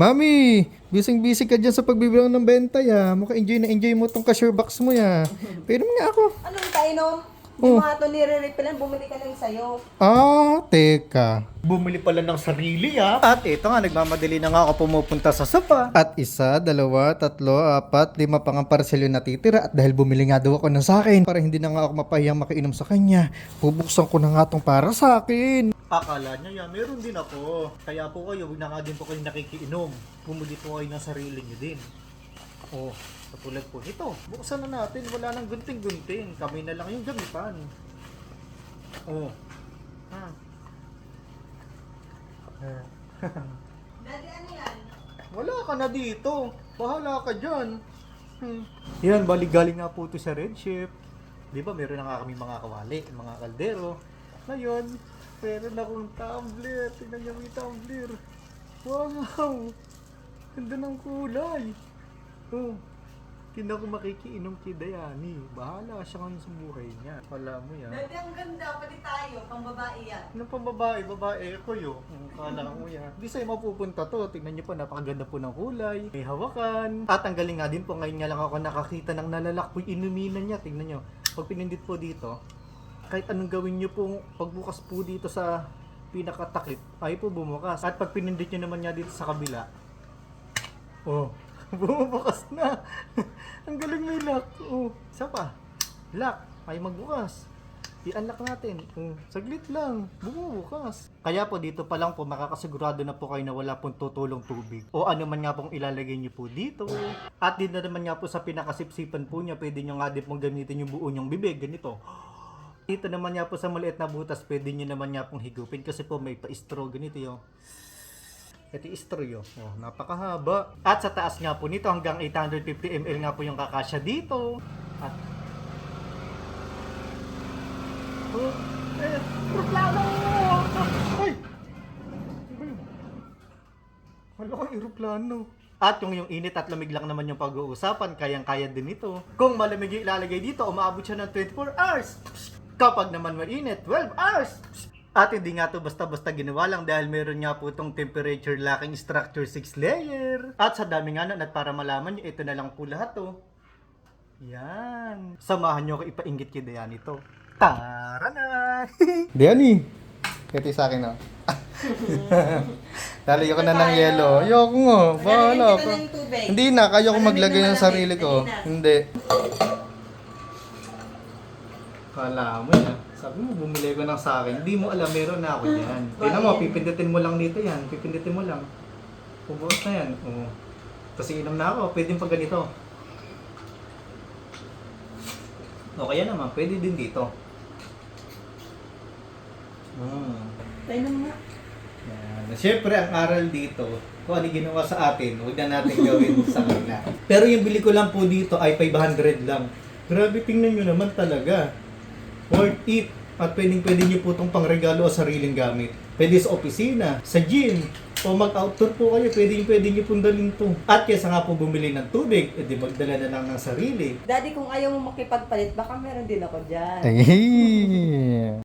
Mami, busy-busy ka dyan sa pagbibilang ng benta ya. Mukha enjoy na enjoy mo tong cashier box mo ya. Pero nga ako. Anong kainom? Oh. Yung mga ito nire-refilan, bumili ka lang sa'yo. Ah, teka. Bumili pala ng sarili ah. At ito nga, nagmamadali na nga ako pumupunta sa sopa. At isa, dalawa, tatlo, apat, lima pang ang parcel yung natitira. At dahil bumili nga daw ako ng sa akin, para hindi na nga ako mapahiyang makainom sa kanya, bubuksan ko na nga tong para sa akin. Akala niya yan, meron din ako. Kaya po kayo, huwag na nga din po kayo nakikiinom. Bumili po kayo ng sarili niyo din. Oh, katulad po nito. Buksan na natin, wala nang gunting-gunting. Kami na lang yung gamitan. Oh. Ah. Ah. Daddy, ano yan? Wala ka na dito. Bahala ka dyan. Hmm. Yan, balik galing nga po ito sa Red Chef. Di ba, meron na nga kami mga kawali, mga kaldero. Ngayon, meron akong tumbler. Tingnan niyo yung tumbler. Wow! Ganda ng kulay. Oh, hindi ako makikiinom kay Dayani. Bahala siya ngayon sa buhay niya. Wala mo yan. Daddy, ang ganda. Pati tayo. Pang babae yan. Ano pang babae? Babae ko yun. Ang kala ko yan. Hindi sa'yo mapupunta to. Tingnan niyo po, napakaganda po ng kulay. May hawakan. At ang galing nga din po, ngayon nga lang ako nakakita ng nalalakpoy inuminan niya. Tingnan niyo. Pag pinindit po dito, kahit anong gawin niyo po, pagbukas po dito sa pinakatakip, ay po bumukas. At pag pinindit niyo naman niya dito sa kabila, oh, bumubukas na. ang galing may lock. Oh, isa pa. Lock. Ay magbukas. I-unlock natin. Mm, saglit lang. Bumubukas. Kaya po dito pa lang po makakasigurado na po kayo na wala pong tutulong tubig. O ano man nga pong ilalagay niyo po dito. At din na naman nga po sa pinakasipsipan po niya, pwede niyo nga din pong gamitin yung buo niyong bibig. Ganito. Dito naman nga po sa maliit na butas, pwede niyo naman nga pong higupin kasi po may pa-straw ganito yung ito yung straw yun. Oh, napakahaba. At sa taas nga po nito hanggang 850 ml nga po yung kakasya dito. At Oh, eh, aeroplano! Ay! Ano ba yun? Wala ko aeroplano. At yung yung init at lamig lang naman yung pag-uusapan, kayang-kaya din ito. Kung malamig yung ilalagay dito, umaabot siya ng 24 hours. Kapag naman mainit, 12 hours. At hindi nga to basta-basta ginawa lang dahil meron nga po itong temperature locking structure 6 layer. At sa dami nga nun, at para malaman nyo, ito na lang po lahat to. Yan. Samahan nyo ako ipainggit kay Dayan ito. Tara na! Diani, kati sa akin oh. Lalagyan ko na ng yelo. Ayoko nga. Bahala ako. Hindi na, kaya ko maglagay na ng sarili ko. Na. Hindi. Kala mo yan. Sabi mo, bumili ko ng sa akin. Hindi mo alam, meron na ako dyan. Tingnan mo, pipindutin mo lang dito yan. Pipindutin mo lang. Pubukas na yan. Oo. Tapos inom na ako. Pwede pa ganito. O kaya naman, pwede din dito. Hmm. Tayo naman nga. Yan. Siyempre, ang aral dito, kung ano ginawa sa atin, huwag na natin gawin sa kanila. Pero yung bili ko lang po dito ay 500 lang. Grabe, tingnan nyo naman talaga. Worth it. At pwedeng pwede nyo po itong pangregalo o sariling gamit. Pwede sa opisina, sa gym, o mag-outdoor po kayo, pwede pwede nyo pong dalhin to. At kesa nga po bumili ng tubig, edi magdala na lang ng sarili. Daddy, kung ayaw mo makipagpalit, baka meron din ako dyan. Ay,